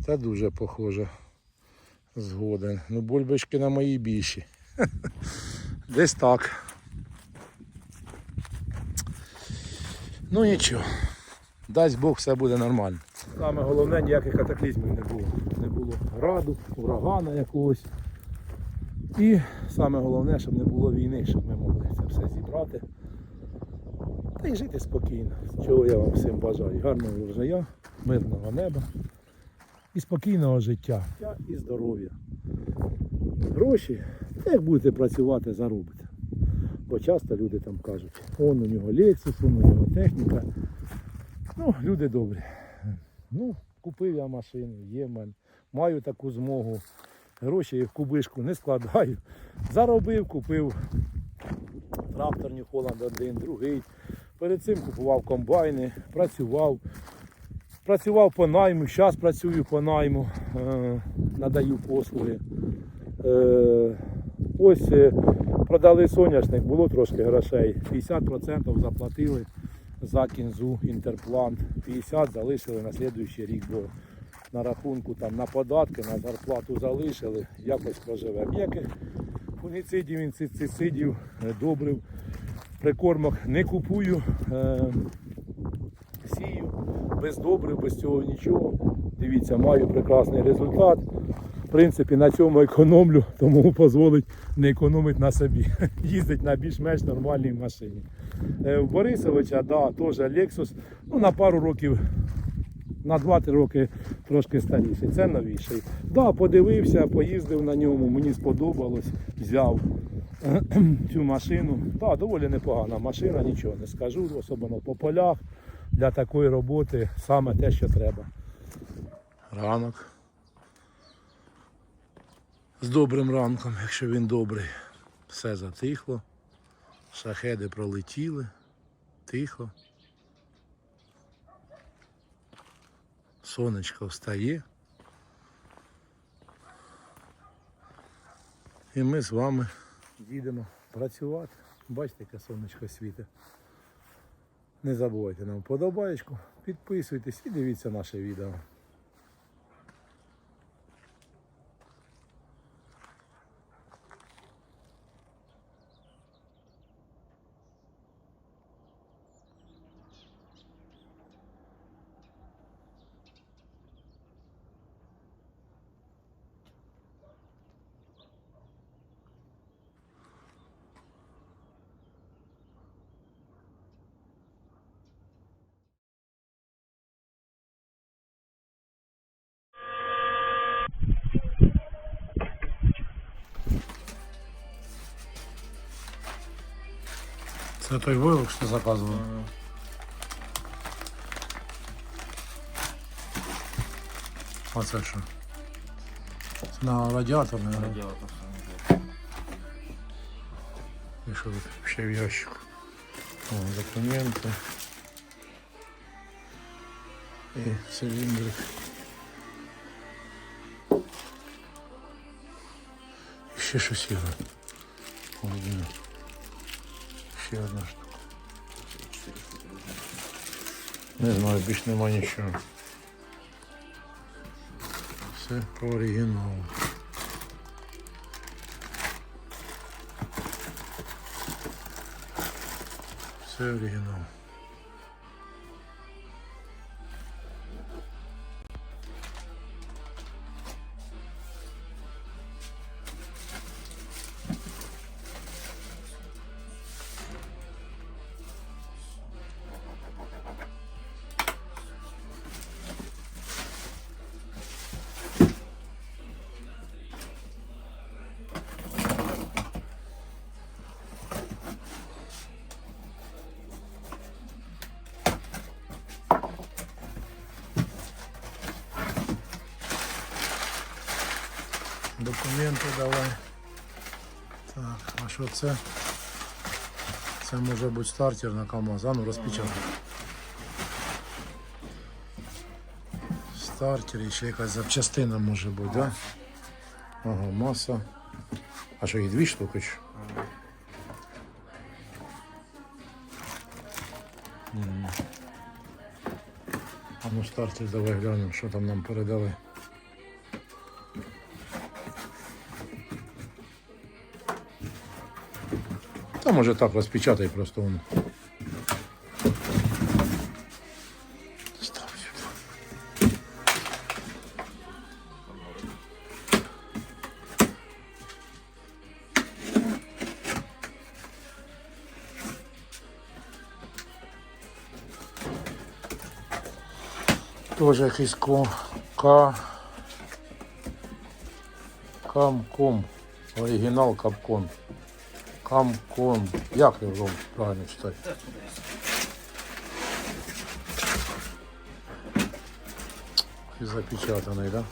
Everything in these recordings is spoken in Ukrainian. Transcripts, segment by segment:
Та дуже похоже. Згоден. Ну, бульбочки на мої більші. Десь так. Ну нічого. Дасть Бог, все буде нормально. Саме головне, ніяких катаклізмів не було. Не було граду, урагана якогось. І саме головне, щоб не було війни, щоб ми могли це все зібрати. Та й жити спокійно. Чого я вам всім бажаю. Гарного врожая, мирного неба і спокійного життя, і здоров'я. Гроші, як будете працювати, заробите. Бо часто люди там кажуть, он у нього Lexus, он у нього техніка. Ну, люди добрі. Ну, купив я машину, є в мене. Маю таку змогу. Гроші в кубишку не складаю. Заробив, купив трактор New один, другий. Перед цим купував комбайни, працював. Працював по найму, зараз працюю по найму, е, надаю послуги. Е, ось е, продали соняшник, було трошки грошей. 50% заплатили за кінзу інтерплант, 50% залишили на слідуючий рік, бо на рахунку там на податки, на зарплату залишили, якось проживемо. Ніяких фунгіцидів, інсектицидів, е, добрив, прикормок не купую. Сію, без добрив, без цього нічого. Дивіться, маю прекрасний результат. В принципі, на цьому економлю, тому дозволить не економити на собі. Їздить на більш-менш нормальній машині. Е, В Борисовича, да, теж Lexus, ну, на пару років, на 2-3 роки трошки старіший. Це новіший. Да, подивився, поїздив на ньому, мені сподобалось, взяв цю машину. Да, доволі непогана машина, нічого не скажу, особливо по полях для такої роботи саме те, що треба. Ранок. З добрим ранком, якщо він добрий. Все затихло. Шахеди пролетіли. Тихо. Сонечко встає. І ми з вами їдемо працювати. Бачите, яке сонечко світить. Не забувайте нам вподобаєчку, підписуйтесь і дивіться наше відео. Це той вилок, що заказував. А це що? Це на радіатор, не Радіатор. І що тут ще в ящику? О, документи. І циліндрик. І ще щось є. Холодильник. Ще одна штука. Не знаю, більш нема нічого. Все по. Все оригінал. Документи давай. Так, а що це? Це може бути стартер на КАМАЗ. А ну розпечатай. Стартер і ще якась запчастина може бути, так? Да? Ага, маса. А що, їх дві штуки? А ну стартер давай глянемо, що там нам передали. А може так розпечатай просто воно. Сюди. Тоже якийсь ка, Камком. Оригінал Капкон. Камкон. Як його правильно читати? Запечатаний, так?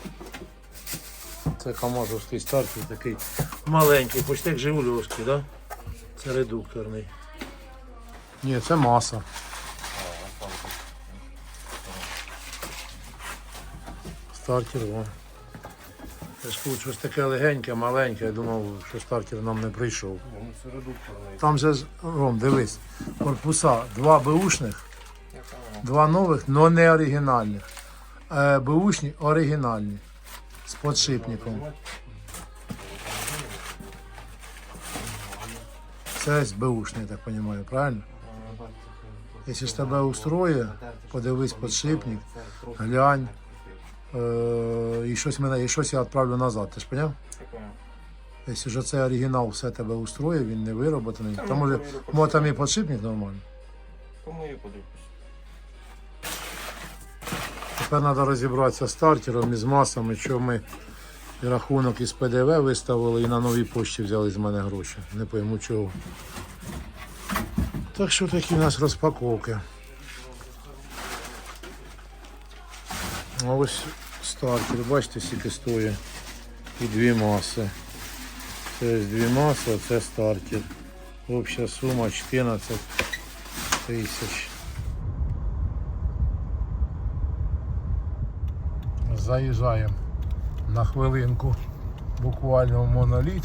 Да? Це камазовський стартер такий маленький, почти як Жигульовський? Да? Це редукторний. Ні, це маса. Стартер, о. Я щось таке легеньке, маленьке, я думав, що стартер нам не прийшов. Там же ж, Ром, дивись, корпуса два беушних, два нових, але не оригінальних. Е, беушні оригінальні. З подшипником. Це ось я так розумію, правильно? Якщо ж тебе устроює, подивись подшипник, глянь. Е, і щось мене, і щось я відправлю назад, ти ж поняв? Якщо ж це оригінал все тебе устроїв, він не вироботаний, то може, може там і подшипник нормальний. Кому я подивлюсь? Тепер треба розібратися з стартером і з масами, що ми і рахунок із ПДВ виставили і на новій пошті взяли з мене гроші. Не пойму чого. Так що такі у нас розпаковки. А ось стартер, бачите, скільки стоїть. І дві маси. Це дві маси, а це стартер. Обща сума 14 тисяч. Заїжджаємо на хвилинку буквально в моноліт.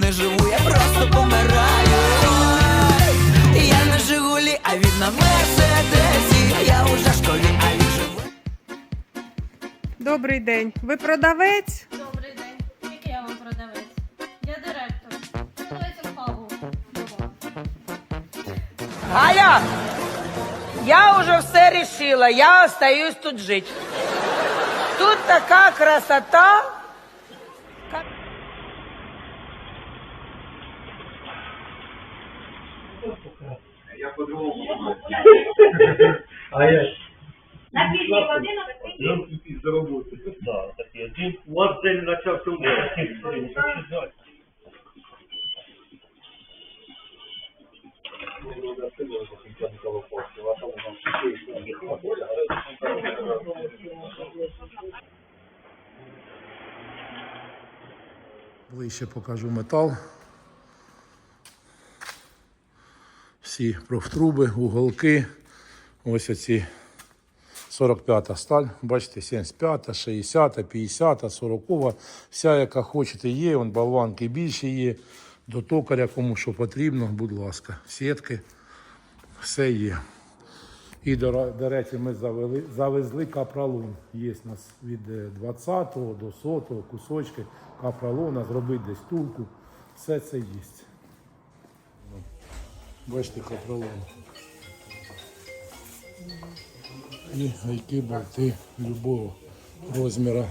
Добрий день. Ви продавець? Добрий день. Який я вам продавець? Я директор. Продавець каву до. Галя, я уже все решила, я остаюсь тут жить. Тут така красота. У вас день почався Ближче покажу метал. Всі профтруби, уголки. Ось оці 45 сталь, бачите, 75-та, 60, 50, 40, вся яка хочете є, вон болванки більші є. До токаря, кому що потрібно, будь ласка, сітки, все є. І до, до речі, ми завели, завезли капролон. Є у нас від е, 20 до 100 кусочки капролона, зробити десь тулку. Все це є. Бачите, капролон. І гайки болти любого розміру.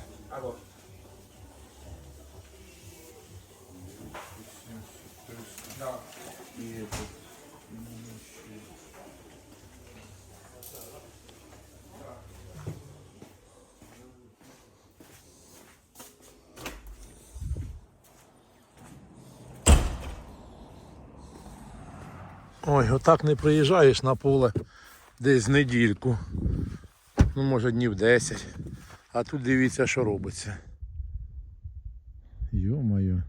Ой, отак не приїжджаєш на поле десь недільку. Ну, може днів 10. А тут дивіться, що робиться. Йо-моє.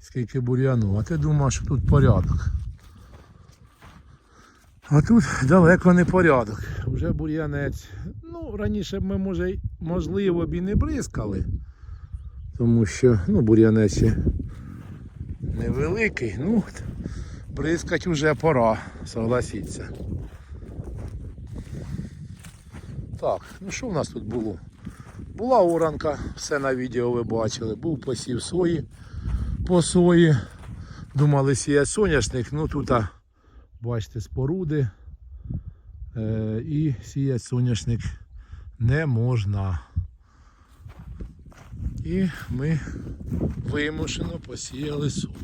Скільки бур'яну. А ти думав, що тут порядок. А тут далеко не порядок. Вже бур'янець. Ну, раніше б ми, може, можливо, б і не бризкали. Тому що ну, бур'янець ще невеликий. Ну, бризкать вже пора, согласіться. Так, ну що в нас тут було? Була оранка, все на відео ви бачили. Був посів сої по сої. Думали сіяти соняшник, ну тут, бачите, споруди. Е, і сіяти соняшник не можна. І ми вимушено посіяли сою.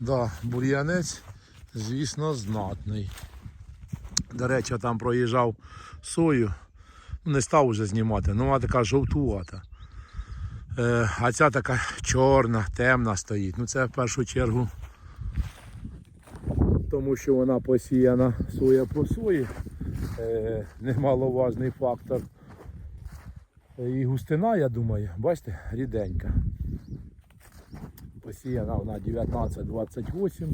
Да, бур'янець, звісно, знатний. До речі, там проїжджав сою. Ну, Не став уже знімати, ну вона така жовтувата. Е, а ця така чорна, темна стоїть. Ну це в першу чергу. Тому що вона посіяна соя по сої. Е, немаловажний фактор. І густина, я думаю, бачите, ріденька. Посіяна вона 19-28.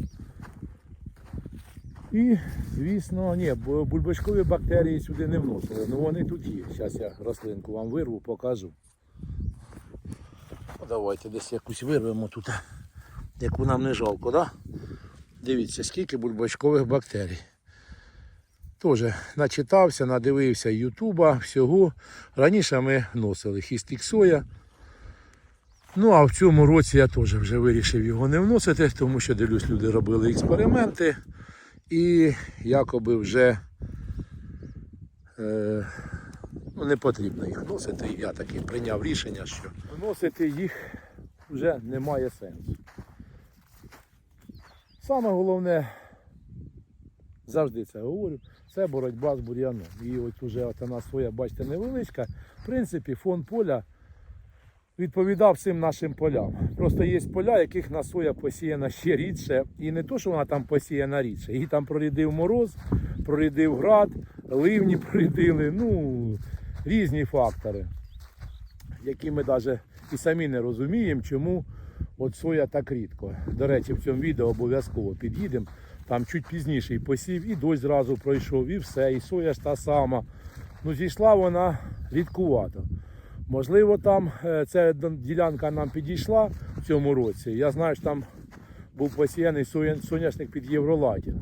І, звісно, ні, бульбашкові бактерії сюди не вносили. Ну вони тут є. Зараз я рослинку вам вирву, покажу. Давайте десь якусь вирвемо тут, яку нам не жалко, да? Дивіться, скільки бульбашкових бактерій. Теж начитався, надивився Ютуба, всього. Раніше ми вносили хістик соя. Ну а в цьому році я теж вже вирішив його не вносити, тому що дивлюсь, люди робили експерименти і якоби вже е, ну, не потрібно їх вносити. І Я таки прийняв рішення, що вносити їх вже немає сенсу. Саме головне, завжди це говорю, це боротьба з бур'яном. І от уже от вона своя, бачите, невеличка. В принципі, фон поля відповідав всім нашим полям. Просто є поля, яких на соя посіяна ще рідше. І не то, що вона там посіяна рідше. Її там прорідив мороз, прорідив град, ливні прорідили. Ну, різні фактори, які ми навіть і самі не розуміємо, чому от соя так рідко. До речі, в цьому відео обов'язково під'їдемо. Там чуть пізніший посів, і дощ зразу пройшов, і все, і соя ж та сама. Ну, зійшла вона рідкувато. Можливо, там е, ця ділянка нам підійшла в цьому році. Я знаю, що там був посіяний соняшник під євролатінг.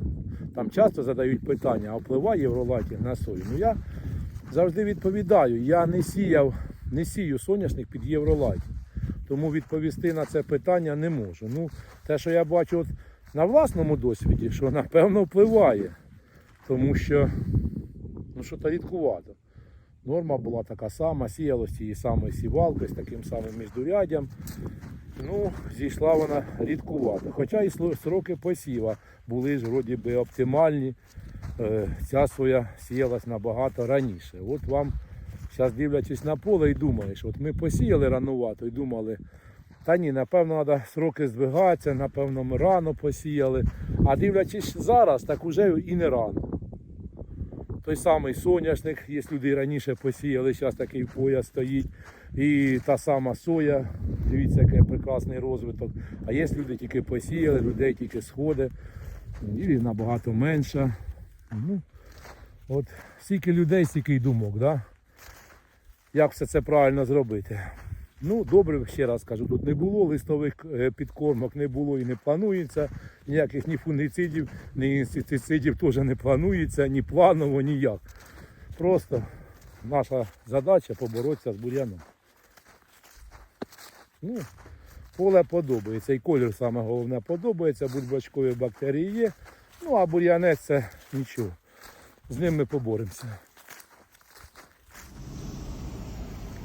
Там часто задають питання, а впливає євролатінг на сою. Ну я завжди відповідаю, я не сіяв, не сію соняшник під євролатінг. Тому відповісти на це питання не можу. Ну, те, що я бачу от на власному досвіді, що напевно впливає. Тому що ну, що то рідкувато. Норма була така сама, сіялось цією самою сівалкою, з таким самим міждуряддям. Ну, зійшла вона рідкувато. Хоча і сроки посіва були ж вроді би оптимальні. Е, Ця своя сіялась набагато раніше. От вам зараз дивлячись на поле і думаєш, от ми посіяли ранувато і думали, та ні, напевно, треба сроки здвигатися, напевно, ми рано посіяли. А дивлячись зараз, так уже і не рано. Той самий соняшник, є люди раніше посіяли, зараз такий пояс стоїть. І та сама соя, дивіться, який прекрасний розвиток. А є люди тільки посіяли, людей тільки сходи, і набагато менше. Ну, от стільки людей, стільки й думок, да? як все це правильно зробити. Ну, добре, ще раз кажу, тут не було листових е, підкормок, не було і не планується. Ніяких ні фунгіцидів, ні інсектицидів теж не планується, ні планово, ніяк. Просто наша задача поборотися з бур'яном. Ну, поле подобається. І колір саме головне подобається, бульбачкові бактерії є. Ну а бур'янець це нічого. З ним ми поборемося.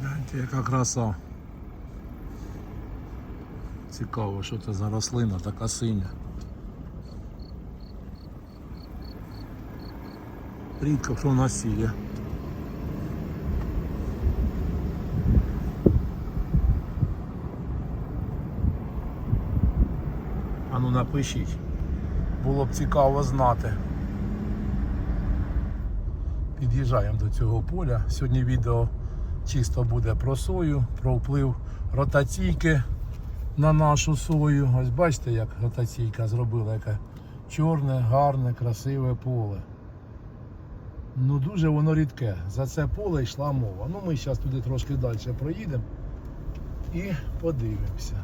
Гляньте, яка краса. Цікаво, що це за рослина така синя. Рідко хто насіє. А ну напишіть. Було б цікаво знати. Під'їжджаємо до цього поля. Сьогодні відео чисто буде про сою, про вплив ротаційки на нашу сою. Ось бачите, як ротаційка зробила, яке чорне, гарне, красиве поле. Ну дуже воно рідке. За це поле йшла мова. Ну ми зараз туди трошки далі проїдемо і подивимося.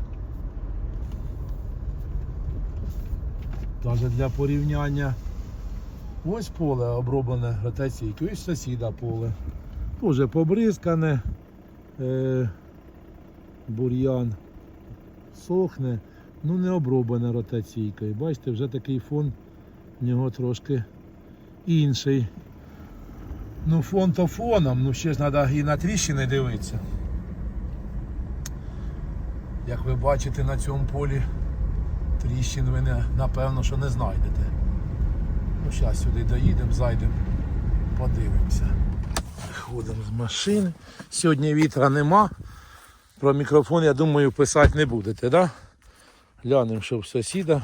Навіть для порівняння. Ось поле оброблене ротаційкою, ось сусіда поле. Тоже побризкане, е, бур'ян сохне, ну не оброблене ротаційкою. Бачите, вже такий фон в нього трошки інший. Ну, фон то фоном, ну ще ж треба і на тріщини дивитися. Як ви бачите на цьому полі, тріщин ви не, напевно, що не знайдете. Ну, зараз сюди доїдемо, зайдемо, подивимося. Виходимо з машини. Сьогодні вітра нема. Про мікрофон, я думаю, писати не будете, да? Глянемо, що в сусіда.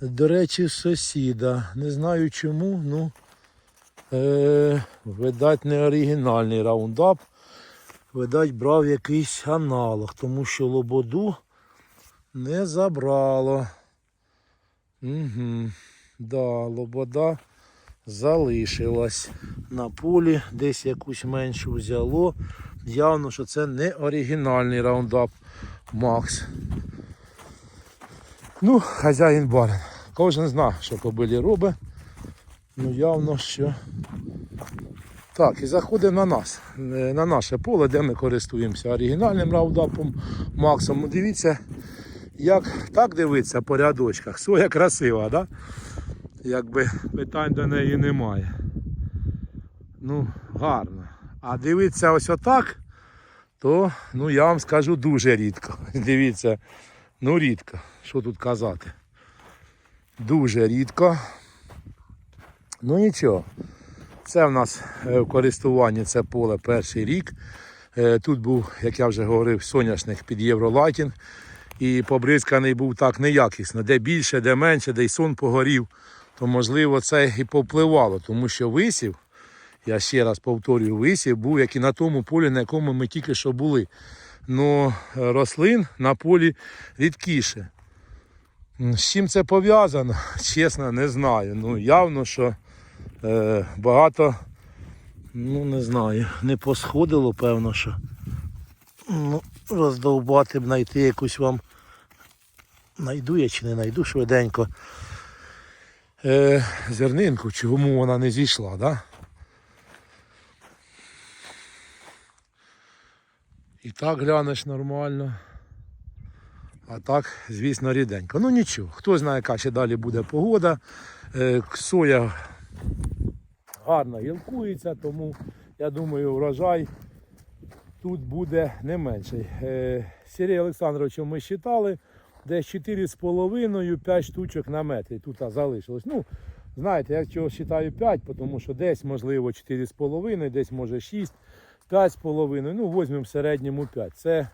До речі, сусіда. Не знаю чому, ну е, видать не оригінальний раундап. Видать, брав якийсь аналог, тому що лободу не забрало. Угу. Да, лобода залишилась на полі, десь якусь меншу взяло. Явно, що це не оригінальний раундап Макс. Ну, хазяїн барин. Кожен знає, що кобилі робить. Ну явно, що. Так, і заходимо на нас, на наше поле, де ми користуємося оригінальним раундапом Максом. Дивіться, як так дивиться по рядочках. Соя красива, да? Якби питань до неї немає. Ну, гарно. А дивіться ось отак, то ну я вам скажу дуже рідко. Дивіться, ну рідко. Що тут казати? Дуже рідко. Ну нічого. Це в нас е, в користуванні це поле перший рік. Е, Тут був, як я вже говорив, соняшник під євролайтінг. І побризканий був так неякісно. Де більше, де менше, де й сон погорів, то можливо це і повпливало, тому що висів, я ще раз повторюю, висів був як і на тому полі, на якому ми тільки що були. Но е, рослин на полі рідкіше. З чим це пов'язано, чесно, не знаю. Ну, явно, що е, багато, ну не знаю, не посходило, певно, що. Ну, роздовбати б знайти якусь вам. Найду я чи не найду швиденько. Е, зернинку, чому вона не зійшла, да? І так глянеш нормально. А так, звісно, ріденько. Ну нічого, хто знає, яка ще далі буде погода. Е, соя гарно гілкується, тому я думаю, врожай тут буде не менший. Е, Сергій Олександровича ми считали, десь 4,5-5 штучок на метр тут залишилось. Ну, знаєте, я чого вважаю 5, тому що десь можливо 4,5, десь може 6, 5,5, ну візьмемо в середньому 5. Це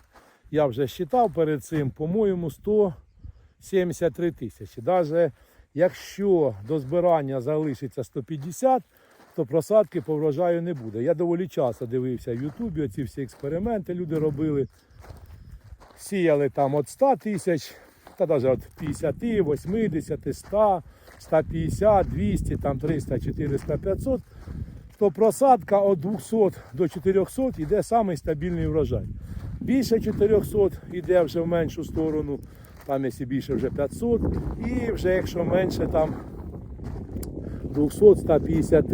я вже вважав перед цим, по-моєму, 173 тисячі. Навіть якщо до збирання залишиться 150, то просадки по врожаю не буде. Я доволі часто дивився в Ютубі, оці всі експерименти люди робили. Сіяли там від 100 тисяч, та навіть від 50, 80, 100, 150, 200, там 300, 400, 500, то просадка від 200 до 400 йде стабільний врожай. Більше 400 йде вже в меншу сторону, там якщо більше вже 500, і вже якщо менше там 200, 150,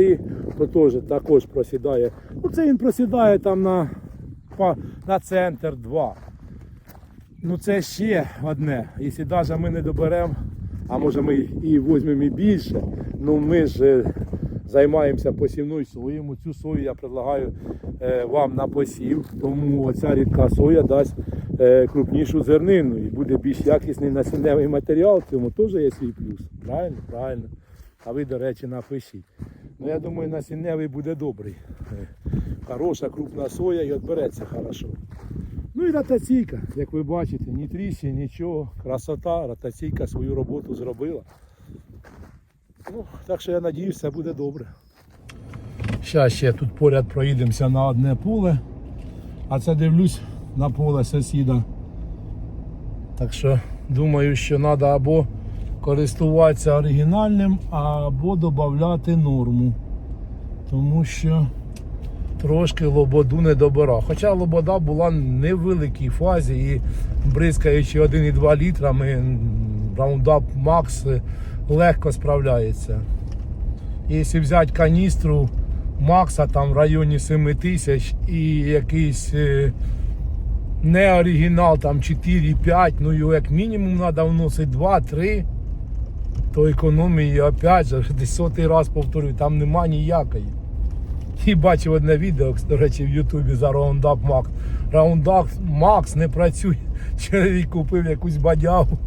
то теж також просідає. Ну це він просідає там на, на центр 2. Ну це ще одне. Якщо навіть ми не доберемо, а може ми і візьмемо і більше, ну ми ж е, займаємося посівною соєю. Цю сою я предлагаю е, вам на посів, тому оця рідка соя дасть е, крупнішу зернину і буде більш якісний насінневий матеріал, цьому теж є свій плюс. Правильно? Правильно. А ви, до речі, напишіть. Ну я думаю, насінневий буде добрий. Хороша крупна соя і відбереться хорошо. Ну і ротаційка, як ви бачите, ні трісі, нічого, красота, ротаційка свою роботу зробила. Ну, так що я надіюсь, все буде добре. Зараз ще тут поряд проїдемося на одне поле, а це дивлюсь на поле сусіда. Так що думаю, що треба або користуватися оригінальним або додати норму. Тому що трошки лободу не добира. Хоча лобода була в великій фазі і бризкаючи 1,2 літрами, м, Roundup Max легко справляється. Якщо взяти каністру Макса там в районі 7 тисяч і якийсь е, не оригінал там 4-5, ну його як мінімум треба вносити 2-3, то економії опять же, десь сотий раз повторюю, там нема ніякої. І бачив одне відео, до речі, в Ютубі за Roundup Max. Roundup Max не працює. Чоловік купив якусь бадягу.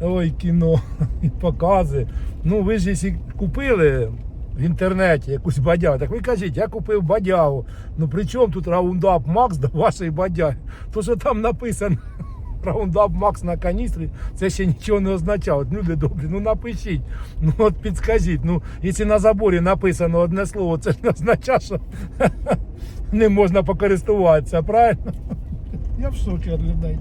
Ой, кіно. І показує. Ну, ви ж якщо купили в інтернеті якусь бадягу, так ви кажіть, я купив бадягу. Ну при чому тут Roundup Max до вашої бадяги? То, що там написано Roundup Max на каністрі, це ще нічого не означає. От люди добрі, ну напишіть, ну от підскажіть. Ну, якщо на заборі написано одне слово, це ж не означає, що не можна покористуватися, правильно? Я в шокі від людей.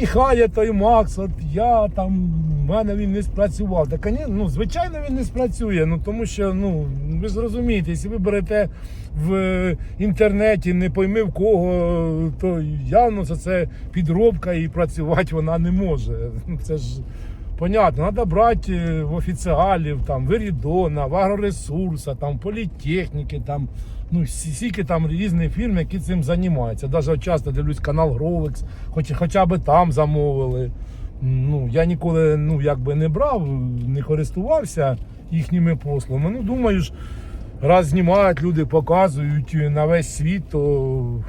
І хай той Макс, от я там, в мене він не спрацював. Ні, ну, звичайно, він не спрацює. Ну, тому що, ну, ви ж розумієте, якщо ви берете в інтернеті, не пойми в кого, то явно це, це підробка і працювати вона не може. Ну, Це ж понятно, треба брати е, в офіціалів, там, в Ерідона, в агроресурса, там, політехніки, там, ну, скільки там різних фірм, які цим займаються. Навіть часто дивлюсь канал Grovex, хоч, хоча б там замовили. Ну, я ніколи ну, якби не брав, не користувався їхніми послугами. Ну, думаю раз знімають, люди показують на весь світ, то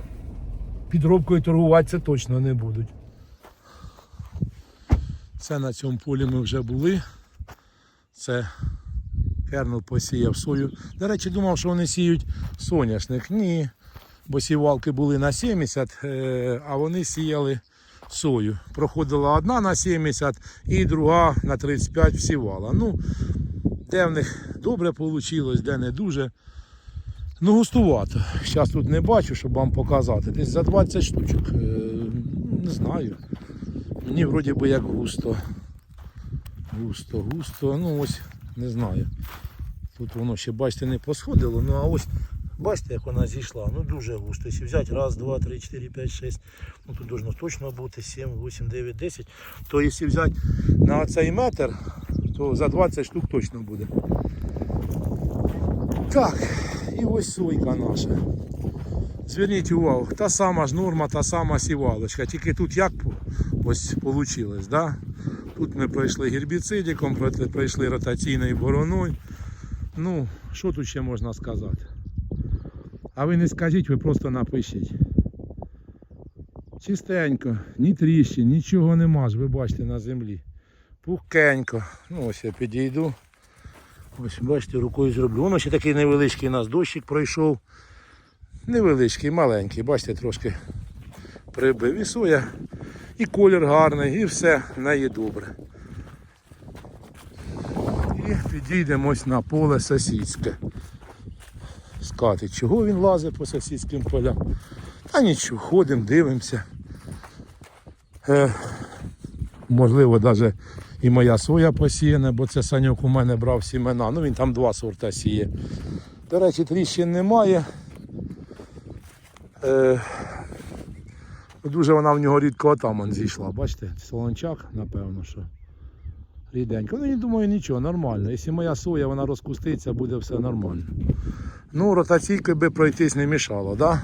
підробкою торгувати це точно не будуть. Це на цьому полі ми вже були. Це Кернел посіяв сою. До речі, думав, що вони сіють соняшник. Ні. Бо сівалки були на 70, е, а вони сіяли сою. Проходила одна на 70 і друга на 35 всівала. Ну, де в них добре вийшло, де не дуже. Ну, густувато. Зараз тут не бачу, щоб вам показати. Десь за 20 штучок. Е, Не знаю. Мені вроді би як густо. Густо, густо. Ну ось, не знаю. Тут воно ще, бачите, не посходило. Ну а ось, бачите, як вона зійшла. Ну дуже густо. Якщо взяти раз, два, три, чотири, п'ять, шість, ну тут должно точно бути 7, 8, 9, 10. То якщо взяти на цей метр, то за 20 штук точно буде. Так, і ось сойка наша. Зверніть увагу, та сама ж норма, та сама сівалочка. Тільки тут як ось вийшло, да? Тут ми пройшли гербіцидиком, пройшли- ротаційною бороною. Ну, що тут ще можна сказати? А ви не скажіть, ви просто напишіть. Чистенько, ні тріщин, нічого нема ж, ви бачите на землі. Пухкенько. Ну ось я підійду. Ось бачите, рукою зроблю. Воно ще такий невеличкий у нас дощик пройшов. Невеличкий, маленький, бачите, трошки прибив. І соя, і колір гарний, і все в неї добре. І підійдемо ось на поле сусідське. Скати, чого він лазить по сусідським полям? Та нічого, ходимо, дивимося. Е, можливо, навіть і моя соя посіяна, бо це Санюк у мене брав сімена. Ну він там два сорта сіє. До речі, тріщин немає. Е, дуже вона в нього рідко отаман зійшла. Бачите, солончак, напевно, що. Ріденько. Ну, я думаю, нічого, нормально. Якщо моя соя вона розкуститься, буде все нормально. Ну, ротаційкою би пройтись не мішало, да?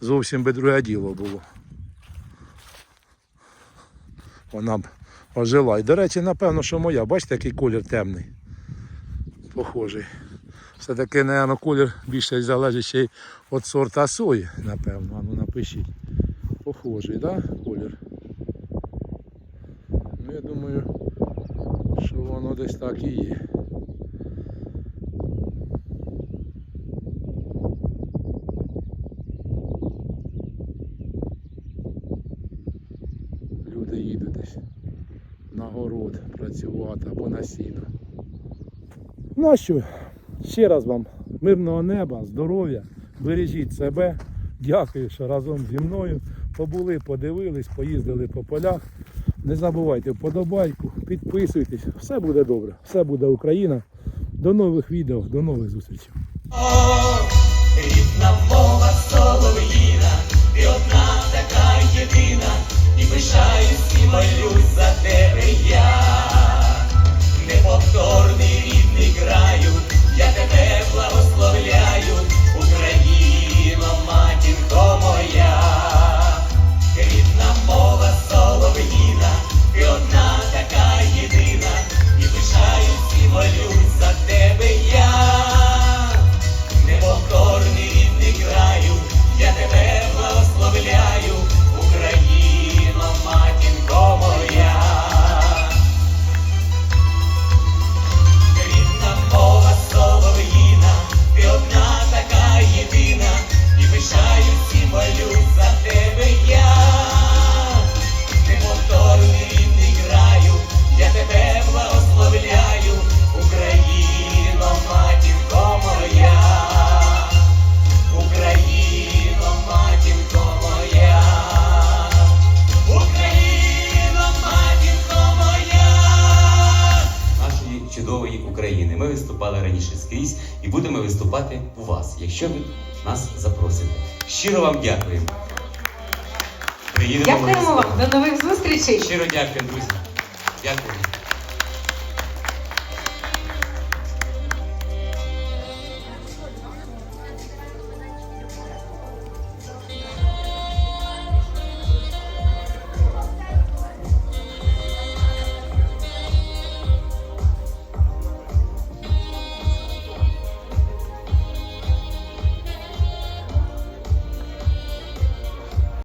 Зовсім би друге діло було. Вона б ожила. І, до речі, напевно, що моя. Бачите, який колір темний. Похожий. Все-таки, напевно, колір більше залежить ще від сорта сої, напевно. Ну напишіть. Похожий? Да? Колір. Ну, я думаю, що воно десь так і є. Люди їдуть десь на город працювати або на сіно. Ну а що, ще раз вам мирного неба, здоров'я, бережіть себе. Дякую, що разом зі мною побули, подивились, поїздили по полях. Не забувайте вподобайку, підписуйтесь, все буде добре, все буде Україна. До нових відео, до нових зустрічей. Рідна мова солов'їна, ти одна така єдина, і пишаюсь і молюсь за тебе я. І будемо виступати у вас, якщо ви нас запросите. Щиро вам дякуємо. Приїдемо Дякуємо вам. До нових зустрічей. Щиро дякую, друзі. Дякую.